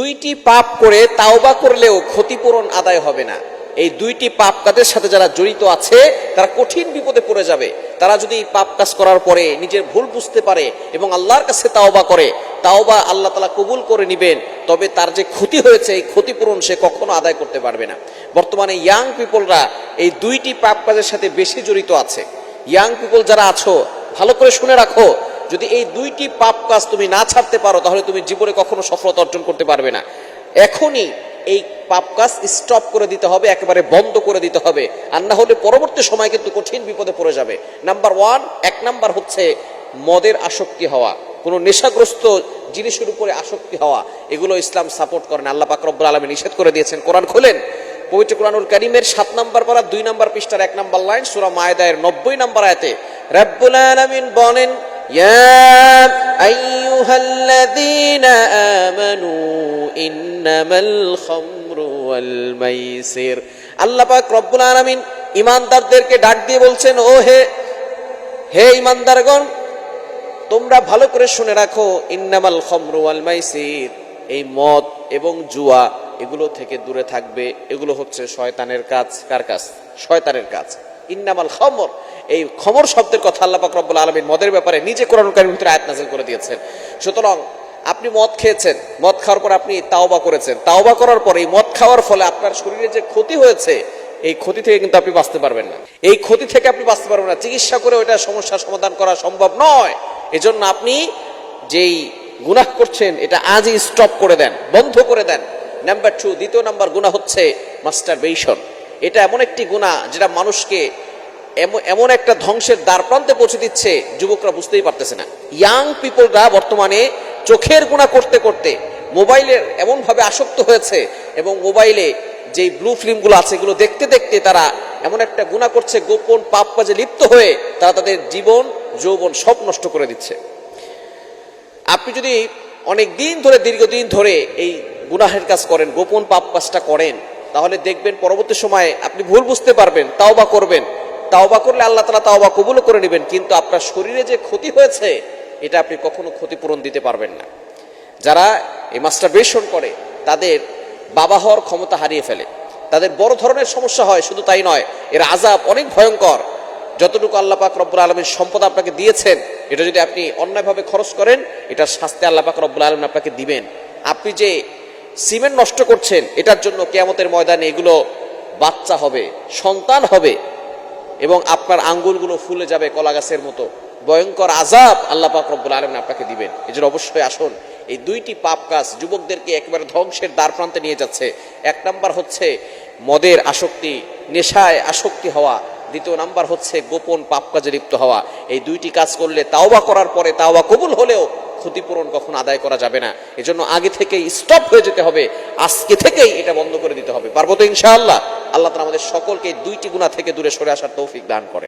দুইটি পাপ করে তাওবা করলেও ক্ষতিপূরণ আদায় হবে না। এই দুইটি পাপ কাজের সাথে যারা জড়িত আছে, তারা কঠিন বিপদে পড়ে যাবে। তারা যদি পাপ কাজ করার পরে নিজের ভুল বুঝতে পারে এবং আল্লাহর কাছে তাওবা করে, তাওবা আল্লাহ তালা কবুল করে নিবেন, তবে তার যে ক্ষতি হয়েছে, এই ক্ষতিপূরণ সে কখনো আদায় করতে পারবে না। বর্তমানে ইয়াং পিপলরা এই দুইটি পাপ কাজের সাথে বেশি জড়িত আছে। ইয়াং পিপল যারা আছো, ভালো করে শুনে রাখো যদি এই দুইটি পাপ কাজ তুমি না ছাড়তে পারো, তাহলে তুমি জীবনে কখনো সফলতা অর্জন করতে পারবে না। এখনই এই পাপ কাজ স্টপ করে দিতে হবে, একেবারে বন্ধ করে দিতে হবে। আর না হলে পরবর্তী সময় কিন্তু কঠিন বিপদে পড়ে যাবে। নাম্বার ওয়ান এক নাম্বার হচ্ছে মদের আসক্তি হওয়া। কোনো নেশাগ্রস্ত জিনিসের উপরে আসক্তি হওয়া, এগুলো ইসলাম সাপোর্ট করেন আল্লাহ পাক রব্বুল আলমী নিষেধ করে দিয়েছেন। কোরআন খোলেন। পবিত্র কোরআনুল করিমের সাত নম্বর পারা, দুই নম্বর পৃষ্ঠার এক নম্বর লাইন সুরা মায়দায়ের নব্বই নম্বর আয়াতে, রব্বুল আলামিন বলেন ইয়া আইয়ুহাল্লাযীনা আমানু ইন্নামাল খামরু ওয়াল মাইসির আল্লাহ পাক রব্বুল আলামিন ইমানদারদেরকে ডাক দিয়ে বলছেন, ও হে হে ইমানদারগণ, তোমরা ভালো করে শুনে রাখো, ইন্নামাল খমরু ওয়াল মাইসির। এই মদ এবং জুয়া, এগুলো থেকে দূরে থাকবে। এগুলো হচ্ছে শয়তানের কাজ। কার কাজ? শয়তানের কাজ। ইন্নামাল খমর। এই খবর শব্দের কথা আল্লাহ রব্বুল আলামিন মদের ব্যাপারে নিজে কোরআন কারিমের ভিতরে আয়াত নাযিল করে দিয়েছেন। সুতরাং আপনি মদ খেয়েছেন, মদ খাওয়ার পর আপনি তাওবা করেছেন। তাওবা করার পরে এই মদ খাওয়ার ফলে আপনার শরীরে যে ক্ষতি হয়েছে, এই ক্ষতি থেকে কিন্তু আপনি বাঁচতে পারবেন না। এই ক্ষতি থেকে আপনি বাঁচতে পারবেন না। চিকিৎসা করে ওইটা সমস্যার সমাধান করা সম্ভব নয়। এজন্য আপনি যেই গুনাহ করছেন, এটা আজই স্টপ করে দেন, বন্ধ করে দেন। নাম্বার টু দ্বিতীয় নাম্বার গুনাহ হচ্ছে মাস্টারবেশন এটা এমন একটি গুনাহ যেটা মানুষকে এমন- একটা ধ্বংসের দ্বার প্রান্তে পৌঁছে দিচ্ছে, যুবকরা বুঝতেই পারতেছে না। ইয়াং পিপলরা বর্তমানে চোখের গুণা করতে করতে মোবাইলের এমনভাবে আসক্ত হয়েছে এবং মোবাইলে যেই ব্লু ফিল্মগুলো আছে, এগুলো দেখতে দেখতে তারা এমন একটা গুণা করছে, গোপন পাপ কাজে লিপ্ত হয়ে তারা তাদের জীবন, যৌবন সব নষ্ট করে দিচ্ছে। আপনি যদি অনেক দিন ধরে, দীর্ঘদিন ধরে এই গুনাহের কাজ করেন, গোপন পাপ কাজটা করেন, তাহলে দেখবেন পরবর্তী সময়ে আপনি ভুল বুঝতে পারবেন, তাওবা করবেন। তাওবা করলে আল্লাহ তালা তাওবা কবুল করে নেবেন, কিন্তু আপনার শরীরে যে ক্ষতি হয়েছে, এটা আপনি কখনো ক্ষতিপূরণ দিতে পারবেন না। যারা এই মাস্টারবেশন করে, তাদের বাবা হওয়ার ক্ষমতা হারিয়ে ফেলে। তাদের বড় ধরনের সমস্যা হয়, শুধু তাই নয়, এর আজাব অনেক ভয়ঙ্কর। যতটুকু আল্লাহ পাক রব্বুল আলমীর সম্পদ আপনাকে দিয়েছেন, এটা যদি আপনি অন্যায়ভাবে খরচ করেন এটার শাস্তি আল্লাহ পাক রব্বুল আলম আপনাকে দিবেন। আপনি যে সিমেন্ট নষ্ট করছেন, এটার জন্য কেয়ামতের ময়দানে এগুলো বাচ্চা হবে, সন্তান হবে এবং আপনার আঙ্গুলগুলো ফুলে যাবে কলা গাছের মতো। ভয়ঙ্কর আজাব আল্লাহ পাক রব্বুল আলমিন আপনাকে দিবেন। এই জন্য অবশ্যই আসুন। এই দুইটি পাপ কাজ যুবকদেরকে একেবারে ধ্বংসের দ্বার প্রান্তে নিয়ে যাচ্ছে। এক নাম্বার হচ্ছে মদের আসক্তি, নেশায় আসক্তি হওয়া। দ্বিতীয় নাম্বার হচ্ছে গোপন পাপ কাজে লিপ্ত হওয়া। এই দুইটি কাজ করলে তাওবা করার পরে তাওবা কবুল হলেও ক্ষতিপূরণ কখন আদায় করা যাবে না। এজন্য আগে থেকেই স্টপ হয়ে যেতে হবে। আজকে থেকেই এটা বন্ধ করে দিতে হবে। পারব তো ইনশাআল্লাহ? আল্লাহ তালা আমাদের সকলকে দুইটি গুণা থেকে দূরে সরে আসার তৌফিক দান করে